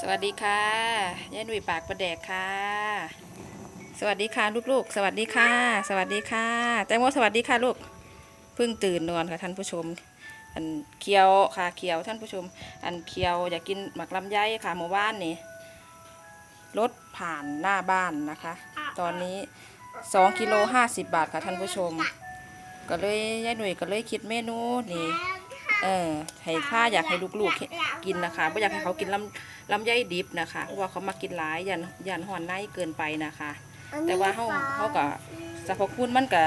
สวัสดีค่ะยายหนุ่ยปากประแดกค่ะ สวัสดีค่ะลูกๆ สวัสดีค่ะ สวัสดีค่ะ แตงโมสวัสดีค่ะลูก เพิ่งตื่นนอนค่ะท่านผู้ชม อันเคียวค่ะเคียวท่านผู้ชม อันเคียวอยากกินหมักลำไยค่ะหมู่บ้านนี่รถผ่านหน้าบ้านนะคะ ตอนนี้2กิโล50บาทค่ะท่านผู้ชม ก็เลยยายหนุ่ยก็เลยคิดเมนูนี่ เออให้ถ้าอยากให้ลูกๆกินนะคะไม่อยากให้เขากินลำลำไยดิบนะคะเพราะว่าเขามากินหลายยันยันห่อนในเกินไปนะคะ แต่ว่าเขาเขาก็สรรพคุณมันก็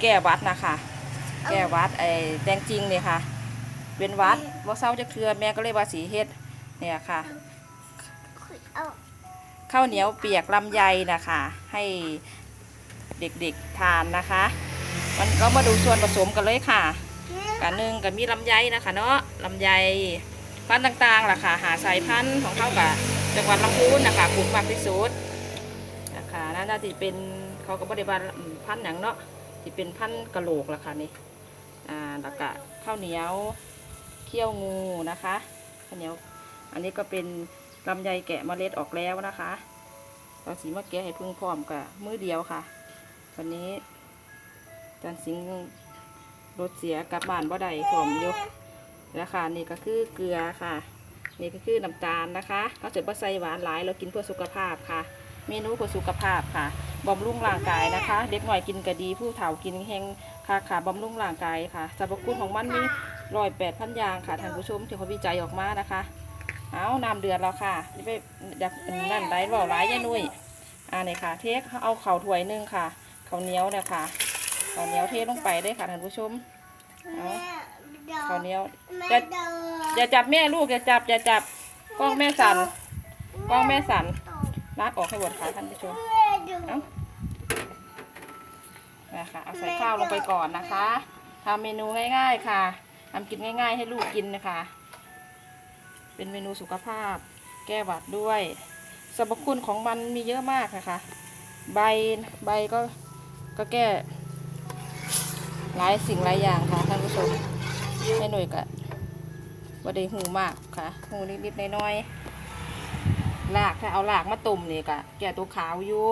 แก้วัดนะคะ แก้วัดไอ้แดงจริงเนี่ยค่ะเป็นวัดว่าเศร้าจะเคลือแม่ก็เลยว่าสีเฮ็ดเนี่ยค่ะข้าวเหนียวเปียกลำไยนะคะ ให้เด็กๆทานนะคะ มันก็มาดูส่วนผสมกันเลยค่ะ กันหนึ่งก็มีลำไยนะคะเนาะลำไยพันธุ์ต่างๆล่ะค่ะ หาสายพันธุ์ของเขากับจังหวัดลำพูนนะคะปลูกมากที่สุดนะคะน่าจะเป็นเขาก็บริบาลพันธุ์อย่างเนาะที่เป็นพันธุ์กะโหลกล่ะค่ะนี่อ่าแล้วก็ข้าวเหนียวเคี่ยวงูนะคะข้าวเหนียวอันนี้ก็เป็นลำไยแกะเมล็ดออกแล้วนะคะเราสีมะเกะให้พึ่งพร้อมกับมือเดียวค่ะ วันนี้จันสิง รถเสียกลับบ้านบ่ได้ผมยู่แล้วค่ะนี่ก็คือเกลือค่ะ นี่ก็คือน้ำตาลนะคะเราจะบ่ใส่หวานหลายเรากินเพื่อสุขภาพค่ะ เมนูเพื่อสุขภาพค่ะบำรุงร่างกายนะคะ เด็กหน่อยกินก็ดีผู้เฒ่ากินแห้งค่ะค่ะบำรุงร่างกายค่ะสรรพคุณของมันมีร้อยแปดพันอย่างค่ะท่านผู้ชมที่เขาวิจัยออกมานะคะ เอาน้ำเดือดแล้วค่ะนี่ไปดับนั่นไรบ่ร้ายยายนุ่ยอ่านี่ค่ะ เทคเอาเข่าถ้วยหนึงค่ะข้าวเหนียวเนี่ยค่ะ ข้าวเหนียวเทลงไปได้ค่ะท่านผู้ชมเอาข้าวเหนียวจะอย่าจับแม่ลูกอย่าจับอย่าจับกล้องแม่สั่นกล้องแม่สั่นลากออกให้หมดค่ะท่านผู้ชมเอานะคะเอาใส่ข้าวลงไปก่อนนะคะทำเมนูง่าย ๆค่ะทำกินง่าย ๆ ให้ลูกกินนะคะ เป็นเมนูสุขภาพ แก้หวัดด้วยสรรพคุณของมันมีเยอะมากนะคะ ใบใบก็ก็แก้ หลายสิ่งหลายอย่างค่ะท่านผู้ชมให้หน่วยกะบ่ได้หูมากค่ะหูนิดๆน้อยๆลากถ้าเอาลากมาต้มนี่กะแก่ตัวขาวอยู่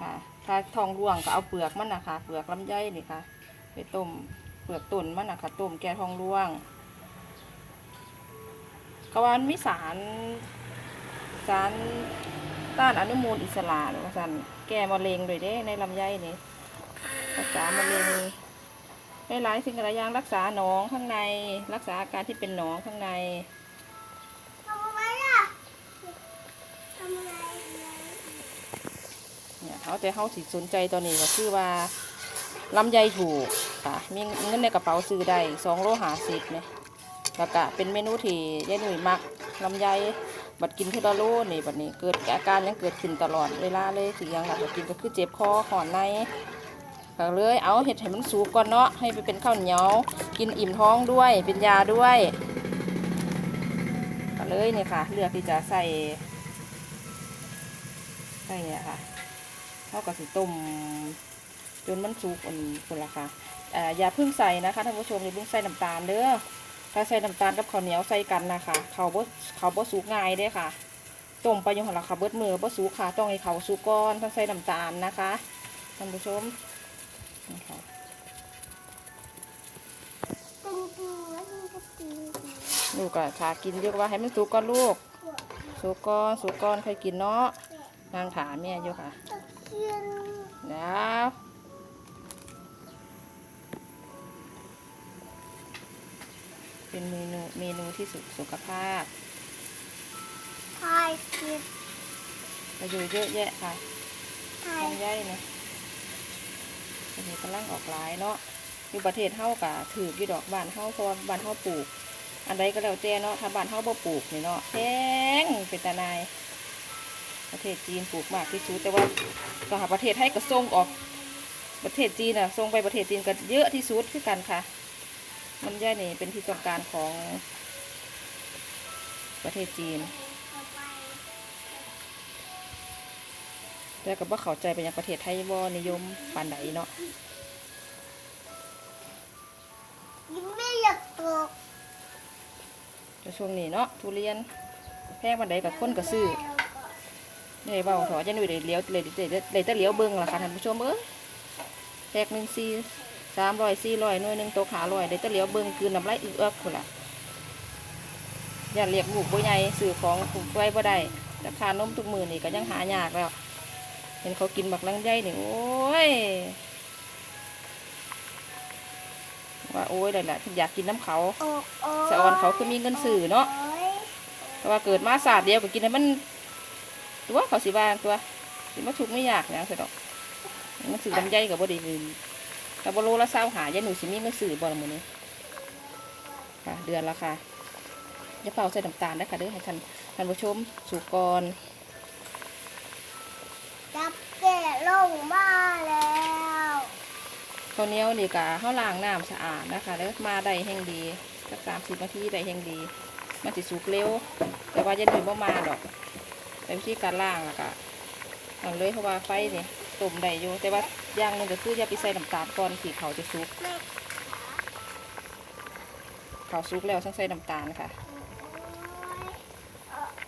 ค่ะถ้าทองร่วงก็เอาเปลือกมันนะคะเปลือกลำไยนี่ค่ะ ไปต้มเปลือกต้นมันนะคะต้มแก่ทองร่วงกวานมีสารสารต้านอนุมูลอิสระหรือว่าสารแก้มะเร็งโดวยเด้ในลำไยนี่ รักษามะเร็งได้หลายสิ่งหลายอย่างรักษาหนองข้างในรักษาอาการที่เป็นหนองข้างในทำอะไรอะทำอะไรเนี่ยเขาแต่เขาสิสนใจตอนนี้ก็คือว่าลำไยถูกค่ะมีเงินในกระเป๋าซื้อได้สองโลหาสิบเนี่ยแล้วก็เป็นเมนูที่ยายหนุ่ยมักลำไยบัดกินเทอละโลนี่บัดนี้เกิดอาการยังเกิดขึ้นตลอดเวลาเลยถึงยังหลับกินก็คือเจ็บคอขอนใน ก็เลยเอาเห็ดให้มันสุกก่อนเนาะให้ไปเป็นข้าวเหนียวกินอิ่มท้องด้วยเป็นยาด้วยก็เลยนี่ค่ะ เลือกที่จะใส่ใส่เนี่ยค่ะเท่ากับสิต้มจนมันสุกอันคนละค่ะอย่าเพิ่งใส่นะคะท่านผู้ชมอย่าเพิ่งใส่น้ำตาลเด้อถ้าใส่น้ำตาลกับข้าวเหนียวใส่กันนะคะเขาบ่เขาบ่สุกง่ายเด้ค่ะต้มไปยังหันละค่ะเบิดมือบ่สุกค่ะ ต้องให้เขาสุกก่อนต้องใส่น้ำตาลนะคะท่านผู้ชม นี่ค่ะตึงตึงแล้วมันก็ตึงลูกก็ขากินเยอะว่าให้มันสุกก่อนลูก สุกก่อนสุกก่อนใครกินเนาะนางถามแม่อยู่ค่ะตะเคียนแล้วเป็นเมนูเมนูที่สุสุขภาพพายคลิปประโยชน์เยอะแยะค่ะพายทำย่อยเนี่ย อันนี้กำลังออกหลายเนาะอยู่ประเทศเฮากะถือกี่ดอกบานเฮาเพราะว่าบานเฮาปลูก อันใดก็แล้วแต่เนาะถ้าบานเฮาบ่ปลูกนี่เนาะแพงเป็นตานายประเทศจีนปลูกมากที่สุดแต่ว่าก็หาประเทศไทยก็ส่งออกประเทศจีนอะส่งไปประเทศจีนก็เยอะที่สุดคือกันค่ะ มันย่อยนี่เป็นที่ต้องการของประเทศจีน แต่ก็บ่เข้าใจไปยังประเทศไทยบ่นิยมปานใดเนาะยังไม่อยากตกแต่ช่วงนี้เนาะทุเรียนแพงวันใดกับคนก็ซื้อนี่เบาถอยจะหนุ่ยได้เลี้ยวเลยได้ได้แต่เลี้ยวเบิ้งล่ะค่ะท่านผู้ชมเอ้ยแพกหนึ่งสี่สามร้อยสี่ร้อยหน่วยหนึ่งตัวขาร้อยได้แต่เลี้ยวเบิ้งคืนน้ำลายอึกเอิกคนละอย่าเรียกลูกบ่ใหญ่ซื้อของถูกไว้บ่ได้ราคานมทุกมือนี่ก็ยังหายากแล้ว เห็นเขากินบักลังใหญ่นี่โอ้ยว่าโอ้ยได้ละอยากกินน้ำเขาโอ้โอ้สะออนเขาคือมีเงินซื้อเนาะโอ้ยแต่ว่าเกิดมาศาสตร์เดียวก็กินให้มัน ตัวเขาสิบางตัวสิมาทุกข์ไม่ยากนะเสยดอกมันสื่อลำไยกับบไดีอื่นแต่บโลละเศร้าหายายหนูสิมีเงินซื้อบอลมือนี้ค่ะ เดือนละค่ะจะเป่าใส่น้ำตาลได้ค่ะเด้อให้ท่านท่านผู้ชมสุกร จับเกะลงมาแล้วข้าวเหนียวนี่กะข้าวล้างน้ำสะอาดนะคะแล้วมาได้แห่งดีสักสามสิบนาทีได้แห่งดี มันสิสุกเร็ว แต่ว่าจะหนุ่ยบ่มาดอก แต่วิธีการล้างอะกะเอาเลยเพราะว่าไฟเนี่ยต้มได้อยู่แต่ว่าอย่างหนึงก็คืออย่าไปใส่น้ำตาลก่อนที่เขาจะสุกแม่เขาสุกแล้วต้องใส่น้ำตาลค่ะ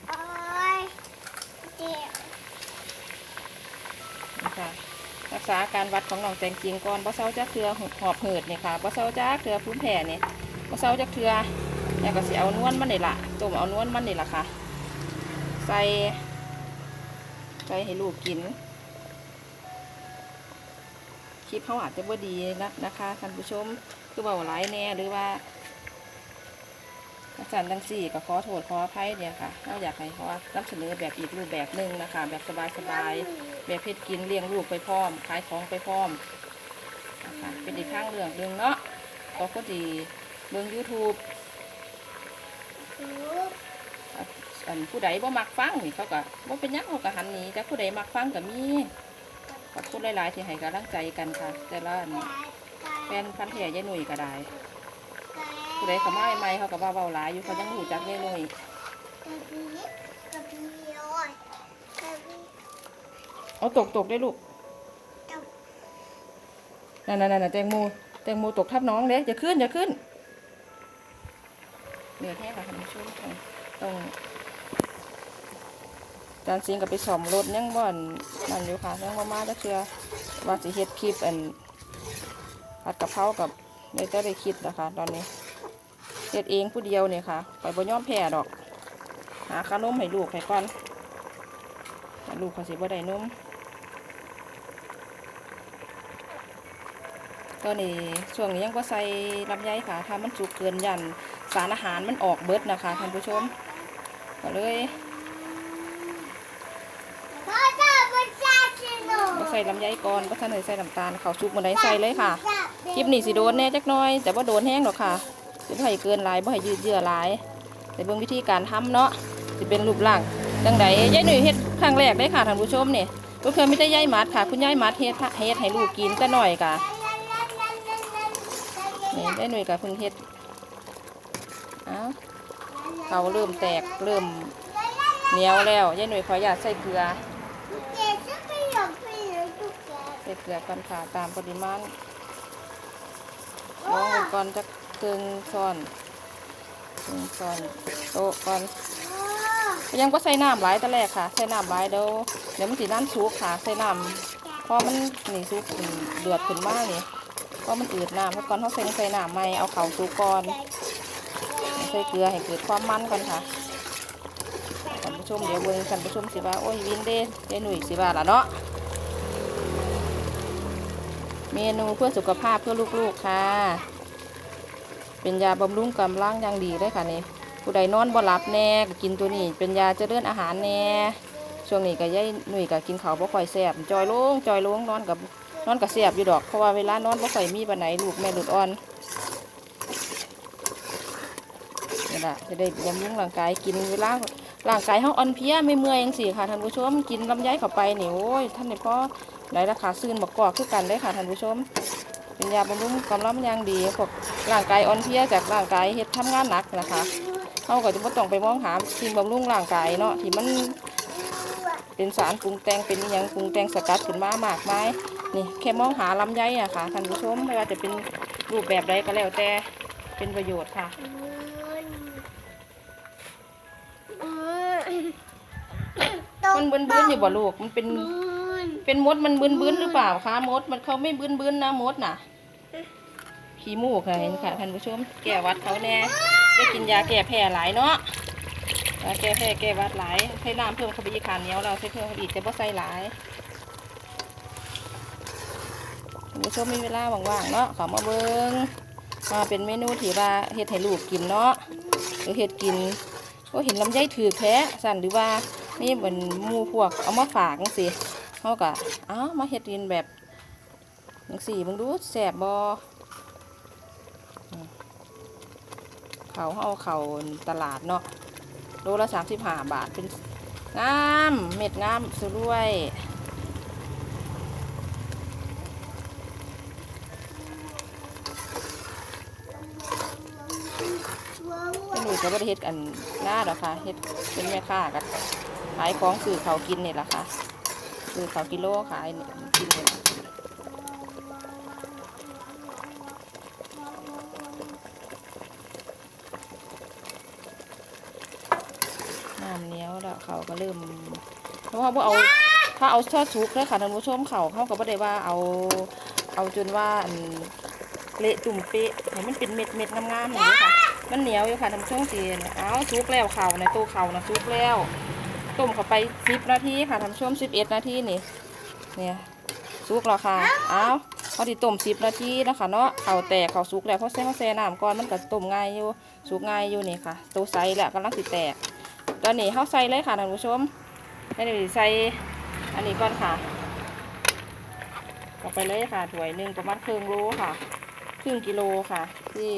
โอ้ยเจ็บ นะ คะรักษาการวัดของน้องแตงจริงก่อนบ่เซาจักเทือหอบเหิดนี่ค่ะบ่เซาจักเทือพื้นแผ่นี่บ่เซาจักเทือเนี่ยก็สิเอานวลมันนี่ละต้มเอานวลมันนี่ละค่ะ ใส่ใส่ให้ลูกกินคลิปเขาอาจจะบ่ดีนะนะคะท่านผู้ชมคือเบาหลายแน่หรือว่าอาจารย์ดังสี่ก็ขอโทษขออภัยเนี่ยค่ะเราอยากให้เขานำเสนอแบบอีกรูปแบบหนึ่งนะคะ แบบสบายๆ แบบเพชรกินเลี้ยงลูกไปพร้อม ขายของไปพร้อมนะคะเป็นอีกข้างเรื่องหนึ่งเนาะก็ก็ดีเบิ่ง YouTube อันผู้ใดบ่มักฟังนี่เขาก็บ่เป็นยังเขาก็หันนีแต่ผู้ใดมักฟังก็มีขอบคุณหลายๆที่ให้กำลังใจกันค่ะ แต่ละอันแฟนพันธุ์แท้ยายหนุ่ยก็ได้ผู้ใดเขามาใหม่เขาก็ว่าเว้าหลายอยู่เขายังหูจักยายหนุ่ย เอาตกตกได้ลูกนั่นนั่นนั่นแตงโมแตงโมตกทับน้องเลยอย่าขึ้นอย่าขึ้นเหนือแท้ค่ะท่านผู้ชมต้องต้องจานซิงกับไปสอมรถยังบ่อนนั่นอยู่ค่ะยังบ่มาแล้วเชื่อว่าสิเฮ็ดคลิปอันผัดกะเพรากับในเต้ได้คิดนะคะตอนนี้เฮ็ดเองผู้เดียวเนี่ยค่ะไปบ่ยอมแพ้ดอก หาขนมให้ลูกให้ก่อนแต่ลูกเขาสิบ่ได้นม ก็นี่ช่วงนี้ยังก็ใส่ลำไยค่ะ ถ้ามันสุกเกินยันสารอาหารมันออกเบิดนะคะท่านผู้ชมก็เลยก็ใส่ลำไยก่อนก็ท่านเลยใส่น้ำตาลเขาวสุกมาได้ใส่เลยค่ะคลิปนี้สิโดนแน่จักหน้อย แต่ว่าโดนแห้งหรอกค่ะสิบ่ให้เกินหลายบ่ให้ยืดเยื้อหลายแต่เบิ่งวิธีการทำเนาะสิเป็นรูปร่างจังใดยายหนุ่ยเฮ็ดครั้งแรกได้ค่ะท่านผู้ชมนี่ก็เคยไม่ได้ยายมัดค่ะ คุณยายมัดเฮ็ดเฮ็ดให้ลูกกินแต่หน่อยค่ะ นี่ได้หน่วยกับเพิ่งเฮ็ดเอาเขาเริ่มแตกเริ่มเหนียวแล้วยายหน่วยขออยากใส่เกลือใส่เกลือก่อนค่ะตามปริมาณลองไว้ก่อนจะครึ่งช้อนครึ่งช้อนโต๊ะก่อน ยังก็ใส่น้ำหลายแต่แรกค่ะ ใส่น้ำหลายเดี๋ยวเดี๋ยวมันสีน้ำซุกค่ะ ใส่น้ำพอมันนี่ซุกเดือดขึ้นมากนี่ พอมันอืดน้ำแล้วก่อนเขาใส่ใส่น้ำใหม่เอาเข่าซุก่อนใส่เกลือให้เกิดความมันก่อนค่ะท่านผู้ชมเดี๋ยวเบิ่งท่านผู้ชมสิว่าโอ้ยวินเด้เด้หนุ่ยสิว่าล่ะเนาะเมนูเพื่อสุขภาพเพื่อลูกๆค่ะ เป็นยาบำรุงกำลังอย่างดีเลยค่ะนี่ผู้ใดนอนบ่หลับแน่ก,กินตัวนี้ เป็นยาเจริญอาหารแน่ช่วงนี้ก็ย่ายหนุ่ยก็กินข้าวบ่ค่อยแซ่บจอยลงจอยลงนอนกับ นอนกับแซ่บอยู่ดอก เพราะว่าเวลานอนบ่ค่อยมีปานไหนลูกแม่หลุดอ่อนนี่แหละจะได้บำรุงร่างกายกินเวลาร่างกายเฮาอ่อนเพลียไม่เมื่อยจังซี่ค่ะท่านผู้ชมกินลำไยเข้าไปนี่โอ้ยท่านนี่พอได้ราคาซื้นบักกอกคือกันได้ค่ะท่านผู้ชม เป็นยาบำรุงกำลังย่างดีพวกร่างกายอ่อนเพลียจากร่างกายเฮ็ดทำงานหนักนะคะเขาก็จะไม่ต้องไปมองหาสิ่งบำรุงร่างกายเนาะที่มันเป็นสารปรุงแต่งเป็นอหยังปรุงแต่งสกัดขึ้นมามากมาย นี่แค่มองหาลำไยอะค่ะท่านผู้ชมไม่ว่าจะเป็นรูปแบบใดก็แล้วแต่เป็นประโยชน์ค่ะเอ้ยมันบึนบึนๆอยู่บ่ลูกมันเป็นบุญเป็นมดมันบึนบึนๆหรือเปล่าคะมดมันเขาไม่บึนบึนๆนะมดน่ะขี้มูกค่ะเห็นค่ะท่านผู้ชม แก้หวัดเขาแน่ได้กินยาแก้แพ้หลายเนาะยาแก้แพ้แก้หวัดหลายใช้น้ำเพิ่มเข้าไปอีกขาเหนียวเราใช้เพิ่มเข้าไปอีกแต่บ่ใส่หลายท่าน ผู้ชมมีเวลาว่างๆเนาะขามาเบิ้งมาเป็นเมนูที่ว่าเฮ็ดให้ลูกกินเนาะหรือเฮ็ดกินก็เห็นลำไยถือแพ้สั่นหรือว่านี่เหมือนมูพวกเอามาฝากจังสิเขาก็อ้ามาเฮ็ดกินแบบจังสี่มึงดูแสบบอเขาเอาเขาตลาดเนาะโลละสามสิบห้าบาทเป็นงามเม็ดงามสุดด้วย ก็บ่ได้เฮ็ดอันหน้าดอกค่ะเฮ็ดเป็นแม่ค้ากับขายของสื่อเขากินเนี่แหละค่ะสื่อเขากิโลขายนี่กินนี่ล่ะน้ำเนี้ยวแล้วเขาก็เริ่มเพราะว่าบ่เอาถ้าเอาทอดสุกเลยค่ะท่านผู้ชมเขาเขาก็บ่ได้ว่าเอาเอาจนว่าเละตุ่มเป๊ะให้มันเป็นเม็ดเม็ดงามๆอย่างนี้ค่ะ มันเหนียวอยู่ค่ะทำช่วงจีเนี่ยเอาซุกแล้วเข่าในตู้เข่านะซุกแล้วต้มเข้าไปสิบนาทีค่ะทำช่วงสิบเอ็ดนาทีนี่เนี่ยซุกแล้วค่ะเอาพอดีต้มสิบนาทีนะคะเนาะเข่าแตกเข่าซุกแล้วเพราะแซ่เขาแซ่น้ำก่อนมันก็ต้มง่ายอยู่ซุกง่ายอยู่นี่ค่ะตัวใสแล้วกำลังสิแตกตอนนี้เข้าใส่เลยค่ะท่านผู้ชมให้ดีใส่อันนี้ก่อนค่ะออกไปเลยค่ะถ้วยหนึ่งประมาณครึ่งโลค่ะ ครึ่งกิโลค่ะ ที่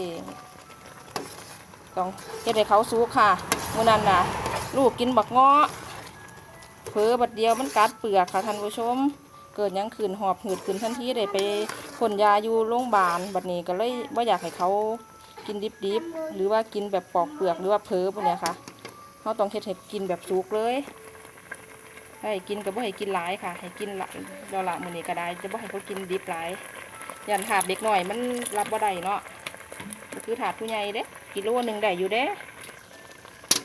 ต้องเฮ็ดให้เขาสุกค่ะมื่อนั้นน่ะ ลูกกินบักเงาะเผลอบัดเดียวมันกัดเปลือกค่ะท่านผู้ชม เกิดยังขืนหอบหืดขืนทันทีได้ไปพ่นยาอยู่โรงพยาบาลบัดนี้ก็เลยว่าอยากให้เขากินดิบๆหรือว่ากินแบบปอกเปลือกหรือว่าเผลอพวกเนี้ยค่ะเขาต้องเฮ็ดให้กินแบบสุกเลยให้กินก็บ่ให้กินหลายค่ะ ให้กินละเราละมื้อนี้ก็ได้ จะบ่ให้เขากินดิบหลายยันถาดเด็กหน่อยมันรับบ่ได้เนาะ คือถาดผู้ใหญ่เด้กิโลหนึ่งได้อยู่เด้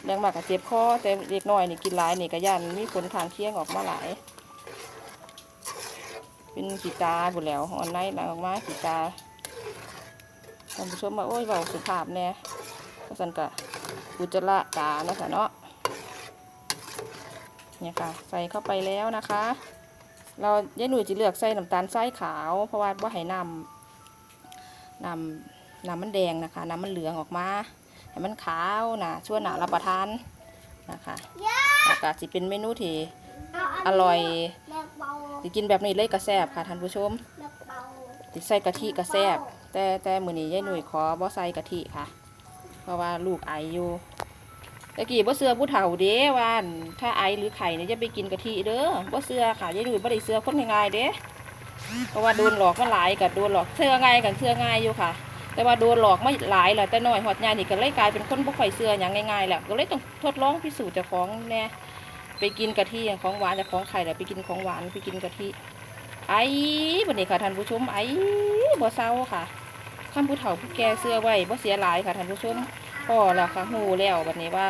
แรงมากกับเจ็บคอแต่เด็กน้อยนี่กินหลายนี่ก็ยันมีผลทางเคียงออกมาหลาย เป็นสีตาบุแล้วออนไลน์หลังออกมาสีตาท่านผู้ชมมาโอ้ยเบาสุภาพแน่ก็สันกะอุจจาระตานะคะเนาะเนี่ยค่ะ ใส่เข้าไปแล้วนะคะ เรายาหนุ่ยจะเลือกใส่น้ำตาลทรายขาว เพราะว่าว่าให้นำนำ น้ำมันแดงนะคะ น้ำมันเหลืองออกมาให้มันขาวนะชั่วหนารับประทานนะคะอากาศจะเป็นเมนูที่อร่อยแม่เบาสิกินแบบนี้เลยกระแซบค่ะท่านผู้ชมแม่เบาสิใส่กะทิกระแซบแต่แต่มื้อนี้ยายหนุ่ยขอบ่ใส่กะทิค่ะ เพราะว่าลูกไออยู่ตะกี้บ่เสือผู้เฒ่าเด้ว่าอั่นถ้าไอหรือไข่เนี่ยจะไปกินกะทิเด้อบ่เสือค่ะยายหนุ่ยบ่ได้เสือคนง่ายๆเด้เพราะว่าโดนหลอกมาหลายกับโดนหลอกเชื่อง่ายกันเชื่อง่ายอยู่ค่ะ แต่ว่าโดนหลอกไม่หลายแหละแต่น้อยหอดใหนี่ก็เลยกลายเป็นคนบ่ค่อยเชื่ออย่างง่ายๆแหละก็เลยต้องทดลองพิสูจน์จ้าของแน่ไปกินกะทิอย่างของหวานจากของไข่แล้วไปกินของหวานไปกินกะทิไอ้บัดนี้ค่ะท่านผู้ชมไอ้บ่เศร้าค่ะคำผู้เฒ่าผู้แก่เสื้อไว้บ่เสียหลายค่ะท่านผู้ชมพอแล้วค่ะฮู้แล้วบัดนี้ว่า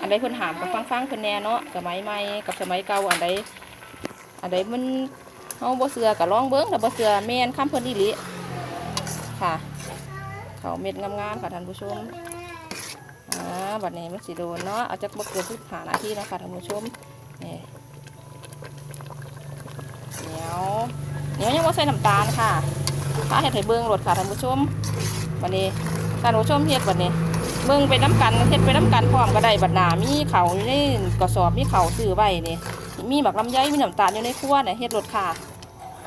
อันใดเพิ่นถามกับฟังๆเพิ่นแน่เนาะสมัยใหม่กับสมัยเก่าอันใดอันใดมันเฮาบ่เชื่อก็ลองเบิ่งถ้าบ่เชื่อแม่นคำเพิ่นอีหลีค่ะ เขาเม็ดงามๆค่ะท่านผู้ชมอ่าบัดนี้มันสิโดนเนาะ เอาจากบกเกินสิบหานาทีนะคะท่านผู้ชมนี่เหนียวเหนียวยังว่าใส่น้ำตาลค่ะถ้าเห็ดให้เบิ้งรสค่ะท่านผู้ชมบัดนี้ท่านผู้ชมเฮ็ดบัดนี้เบิ้งไปน้ำกันเฮ็ดไปน้ำกันพร้อมก็ได้บัดหนามีเข่าอยู่ในกระสอบมีเข่าซื้อไว้นี่มีหมักลำไยมีน้ำตาลอยู่ในครัวเนี่ยเฮ็ดรสค่ะ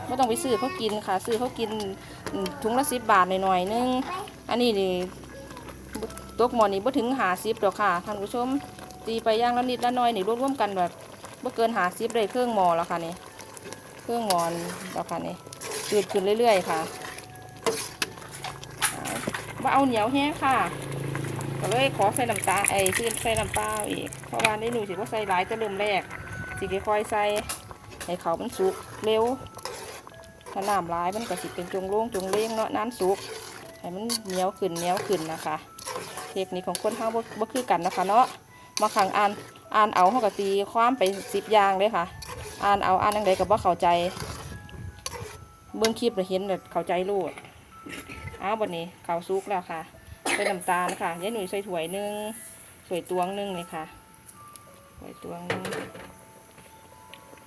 ไม่ต้องไปซื้อเขากินค่ะ ซื้อเขากิน อืมถุงละสิบบาทหน่อยๆนึง อันนี้นี่บ่ตกหมอนี่บ่ถึงหาซิบดอกค่ะท่านผู้ชมตีไปย่างละนิดละน้อยนี่รวมๆกันแบบบ่เกินหาซิบเลยเครื่องหมอแล้วค่ะนี่เครื่องหมอนแล้วค่ะนี่จืดขึ้นเรื่อยๆค่ะเอาบ่เอาเหนียวแห้งค่ะก็เลยขอใส่น้ำตาไอ้ซื้อใส่น้ำเปล่าอีกเพราะว่าในหนูสิว่าใส่หลายจะเริ่มแรกสิค่อยๆใส่ให้เขามันสุกเร็ว ถ้าน้ำลายมันก็สิเป็นจงโล่งจงเล้งเนาะน้ำสุกให้มันเหนียวขึ้นเหนียวขึ้นนะคะ เทคนิคของคนเฮาบ่บ่คือกันนะคะ เนาะมาขังอ่านอ่านเอาเขาก็ตีความไปสิบอย่างเลยค่ะ อ่านเอาอ่านยังไงกับว่าเข้าใจ เบื้องคลิปเราเห็นแบบเข้าใจรูดอ้าววันนี้ข้าวซุกแล้วค่ะใส่น้ำตาลค่ะยายหนุ่ยใส่ถ้วยหนึ่งถ้วยตวงหนึ่งเลยค่ะถ้วยตวงนึง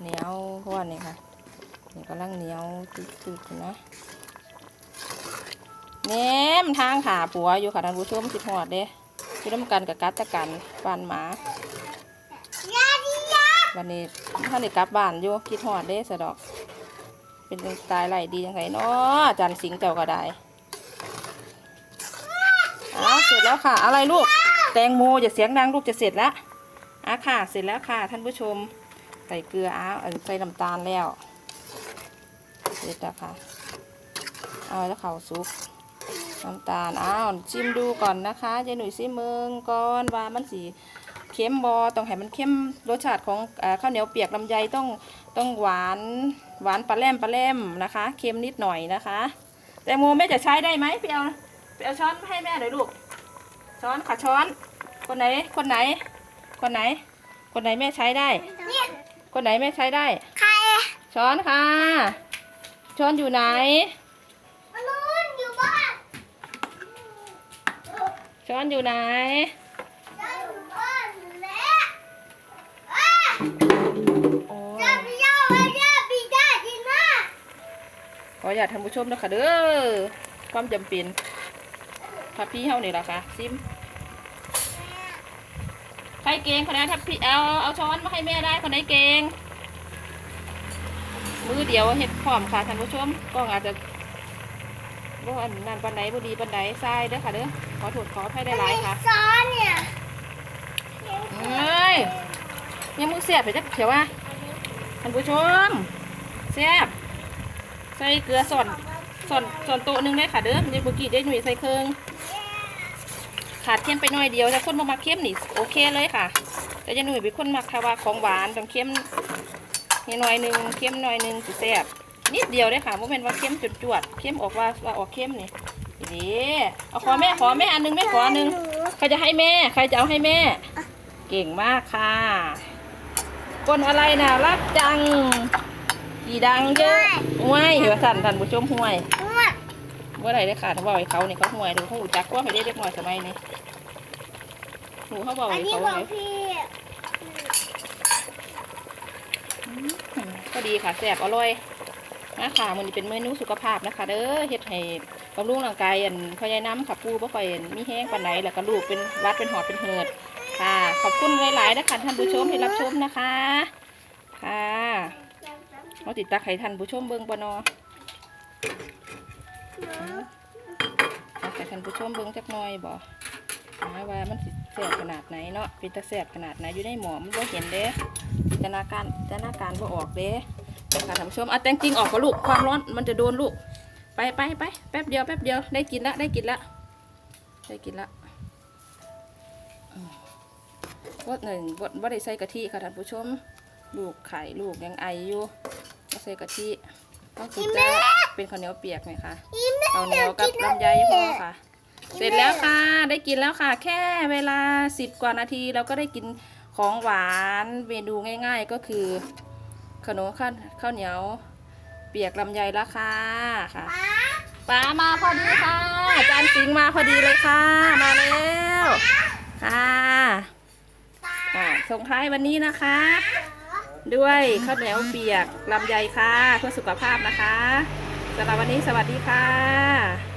เหนียวเพราะว่านี่ค่ะ กำลังเหนียวติดๆนะเนมทางขาผัวอยู่ค่ะท่านผู้ชมสิหอดเด้ที่น้ำกันกับกัดตะกันปานหมาวันนี้ท่านได้กลับบ้านอยู่คิดหอดเด้สะดอก เป็นสไตล์ไรดียังไงเนาะอจันสิงเจ้าก็ได้อ้าเสร็จแล้วค่ะ อะไรลูก แตงโมอย่าเสียงดังลูกจะเสร็จแล้วอะค่ะ เสร็จแล้วค่ะ ท่านผู้ชม ใส่เกลืออ้าวเออใส่น้ำตาลแล้ว สร็จแล้วค่ะเอาแล้วเขาวซุปน้ำตาลอ้าวชิมดูก่อนนะคะยายหนุ่ยซิเมืองก่อนว่ามันสีเค็มบอต้องให้มันเข้มรสชาติของเออข้าวเหนียวเปียกลำไยต้องต้องหวานหวานปลาแรมปลาแรมนะคะเค็มนิดหน่อยนะคะ แตงโมแม่จะใช้ได้ไหมไปเอาไปเอาช้อนมาให้แม่หน่อยลูกช้อนค่ะช้อน คนไหนคนไหน คนไหน คนไหนแม่ใช้ได้เนี่ยคนไหนแม่ใช้ได้ ใคร ช้อนค่ะ ช้อนอยู่ไหนมันนู้นอยู่บ้านช้อนอยู่ไหนจะอยู่บ้านแล้วอะโอ้จะไปยาวไปยาวไปได้ดีนะขออยากท่านผู้ชมนะคะเด้อความจำเป็นถ้าพี่เฮานี่ล่ะค่ะซิมใครเก่งคนนั้นถ้าพี่เอาเอาช้อนมาให้แม่ได้คนไหนเก่ง มือเดียวเห็ดพร้อมค่ะท่านผู้ชมกล้องอาจจะว่าอันนั้นปันไหนบ่ดีปันไหนทรายเด้อค่ะเด้อขอโทษขออภัยได้หลายค่ะซ้อนเนี่ยเอ้ยยังมือเสียบไปจักเขียวว่าท่านผู้ชมเสียบใส่เกลือส่วนส่วนส่วนโต๊ะหนึงได้ค่ะเด้อนี่เมื่อกี้ได้หน่วยใส่เครื่องขาดเค็มไปหน่อยเดียวแต่คนบ่มาเค็มนี่โอเคเลยค่ะ แต่จะหนุ่ยเป็นคนมักค่ะว่าของหวานต้องเค็ม นิดหน่อยหนึ่งเค็มหน่อยหนึ่งสิแซ่บนิดเดียวเลยค่ะโมเป็นว่าเค็มจนจวดเค็มออกว่าว่าออกเค็มนี่นี่เอาขอแม่ขอแม่อันหนึงแม่ขออันหนึงใครจะให้แม่ ใครจะเอาให้แม่ เก่งมากค่ะคนอะไรน่ะรักจังกี่ดังเยอะห่วยเหัวสั่นท่านผู้ชมห่วยนวดเมื่อไรได้ค่ะถ้าบอกให้เขาเนี่ยเขาห่วยดูเขาหูจักว่าให้ได้เรียกหน่อยสมัยนี้หนูเขาบอกให้เขาของไง พี่ อืม ก็ดีค่ะแซ่บอร่อยนะค่ะมันเป็นเมนูสุขภาพนะคะเด้อเฮ็ดให้บำรุงร่างกายอันพอยายน้ำค่ะปูบ่ค่อยมีแห้งปานไหนแล้วก็ลูกเป็นวัดเป็นหอบเป็นเหือดค่ะ ขอบคุณหลายๆนะคะท่านผู้ชมที่รับชมนะคะค่ะเราติดตาไข่ท่านผู้ชมเบิ่งบนอเอาให้ท่านผู้ชมเบิ่งจักหน่อยบ่นะว่ามันสิแซ่บขนาดไหนเนาะเป็นตาแซ่บขนาดไหนอยู่ในหมอมันบ่เห็นเด้ ตนาการจินตนาการบ่ออกเด้ค่ะท่านผู้ชมเอาแตงจริงออกก็ลูกความร้อนมันจะโดนลูก ไปไปไปแป๊บเดียวแป๊บเดียวได้กินละได้กินละได้กินละอืมว่าหนึ่งว่าว่าได้ใส่กะทิค่ะท่านผู้ชม ลูกไข่ลูกยังไออยู่ก็ใส่กะทิก็คือจะเป็นข้าวเหนียวเปียกไหมคะอีแม่ข้าวเหนียวกับลำไยพอค่ะ เสร็จแล้วค่ะ ได้กินแล้วค่ะ แค่เวลาสิบกว่านาทีเราก็ได้กิน ของหวานเมนูง่าย ๆ ก็คือ ขนมข้าวข้าวเหนียว เปียกลำไยราคาค่ะป๊าป้ามาพอดีค่ะอาจารย์สิงมาพอดีเลยค่ะ มาแล้วค่ะส่งท้ายวันนี้นะคะ ด้วยข้าวเหนียวเปียกลำไยค่ะ เพื่อสุขภาพนะคะสำหรับวันนี้สวัสดีค่ะ